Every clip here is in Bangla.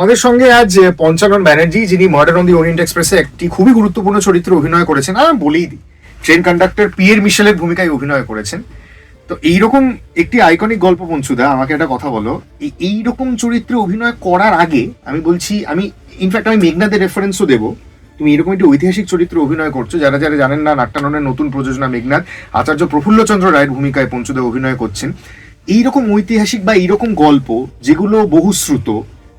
আমাদের সঙ্গে আজ পঞ্চানন ব্যানার্জি, যিনি মার্ডার অন দি ওরিয়েন্ট এক্সপ্রেসে একটি খুবই গুরুত্বপূর্ণ চরিত্রে অভিনয় করেছেন। আর বলেই দিই ট্রেন কন্ডাক্টর পিয়ের মিশেলের ভূমিকায় অভিনয় করেছেন। তো এইরকম একটি আইকনিক গল্প পঞ্চুদা আমাকে একটা কথা বলো। এই এইরকম চরিত্রে অভিনয় করার আগে, আমি বলছি, আমি ইনফ্যাক্ট আমি মেঘনাদের রেফারেন্সও দেবো। তুমি এরকম একটি ঐতিহাসিক চরিত্রে অভিনয় করছ, যারা যারা জানেন না, নাট্যাননের নতুন প্রযোজনা মেঘনাথ আচার্য প্রফুল্লচন্দ্র রায়ের ভূমিকায় পঞ্চুদা অভিনয় করছেন। এইরকম ঐতিহাসিক বা এইরকম গল্প, যেগুলো বহুশ্রুত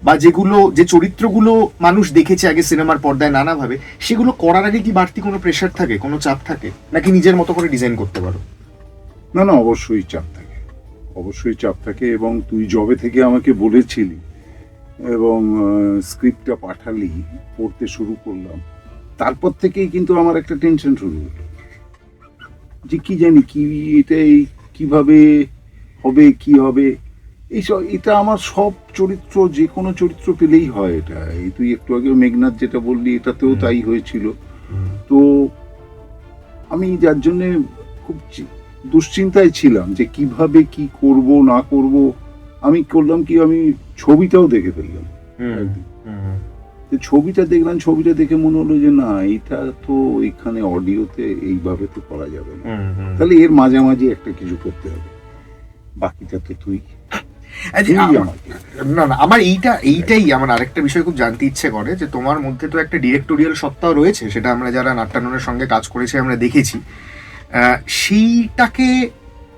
বা যেগুলো, যে চরিত্রগুলো মানুষ দেখেছে আগে সিনেমার পর্দায় নানাভাবে, সেগুলো করার আগে কি বাড়তি কোনো প্রেশার থাকে, কোনো চাপ থাকে? নাকি নিজের মতো করে ডিজাইন করতে পারো? না না, অবশ্যই চাপ থাকে। অবশ্যই চাপ থাকে এবং তুই জবে থেকে আমাকে বলেছিলি এবং স্ক্রিপ্টটা পাঠালি, পড়তে শুরু করলাম, তারপর থেকেই কিন্তু আমার একটা টেনশন শুরু হলো। যে কি জানি কি এটাই, কীভাবে হবে, কি হবে? এইসব এটা আমার সব চরিত্র যে কোনো চরিত্র পেলেই হয় এটা। এই তুই একটু আগে মেঘনাথ যেটা বললি এটাতেও তাই হয়েছিল। তো আমি যার জন্যে খুব দুশ্চিন্তায় ছিলাম যে কীভাবে কি করব না করব। আমি করলাম কি আমি ছবিটাও দেখে ফেললাম। ছবিটা দেখলাম ছবিটা দেখে মনে হলো যে না এটা তো এখানে অডিওতে এইভাবে তো করা যাবে না। তাহলে এর মাঝামাঝি একটা কিছু করতে হবে। বাকিটা তো তুই না না আমার এইটা এইটাই আমার আরেকটা বিষয় খুব জানতে ইচ্ছে করে যে তোমার মধ্যে তো একটা ডিরেক্টোরিয়াল সত্তাও রয়েছে সেটা আমরা যারা নাট্যাননের সঙ্গে কাজ করেছি আমরা দেখেছি। সেইটাকে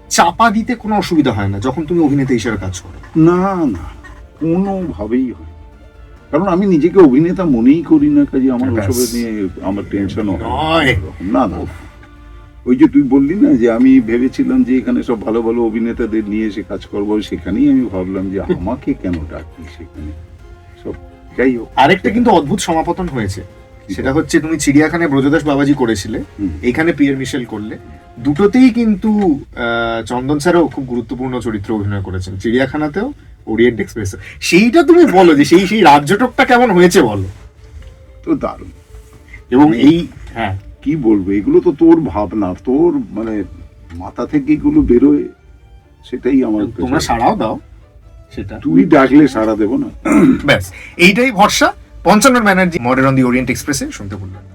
চাপা দিতে কোনো অসুবিধা হয় না যখন তুমি অভিনেতা হিসেবে কাজ করো? না না কোনোভাবেই হয় কারণ আমি নিজেকে অভিনেতা মনেই করি না কাজে আমার ব্যাস। ওসবে নিয়ে আমার টেনশনও হয় না না ওই যে তুই বললি না যে আমি ভেবেছিলাম যে এখানে সব ভালো ভালো অভিনেতাদের নিয়ে এসে কাজ করব সেখানেই আমি ভাবলাম যে আমাকে কেন ডাকবি সেখানে? সব যাই হোক। আরেকটা কিন্তু অদ্ভুত সমাপতন হয়েছে। সেটা হচ্ছে তুমি চিড়িয়াখানায় ব্রজদাস বাবাজি করেছিলে এখানে পিয়ার মিশেল করলে। দুটোতেই কিন্তু আহ, চন্দন স্যারও খুব গুরুত্বপূর্ণ চরিত্র অভিনয় করেছেন। চিড়িয়াখানাতেও ওরিয়েন্ট এক্সপ্রেস। সেইটা তুমি বলো যে সেই সেই রাজ্যটকটা কেমন হয়েছে বলো। তো দারুণ। এবং এই হ্যাঁ। কি বলব? এগুলো তো তোর ভাবনা তোর মানে মাথা থেকে এগুলো বেরোয় সেটাই আমার তোমরা সাড়াও দাও সেটা। তুই ডাকলে সাড়া দেবো না। ব্যাস এইটাই ভরসা। পঞ্চান্ন Banerjee modern on the Orient এক্সপ্রেসে শুনতে বললাম না।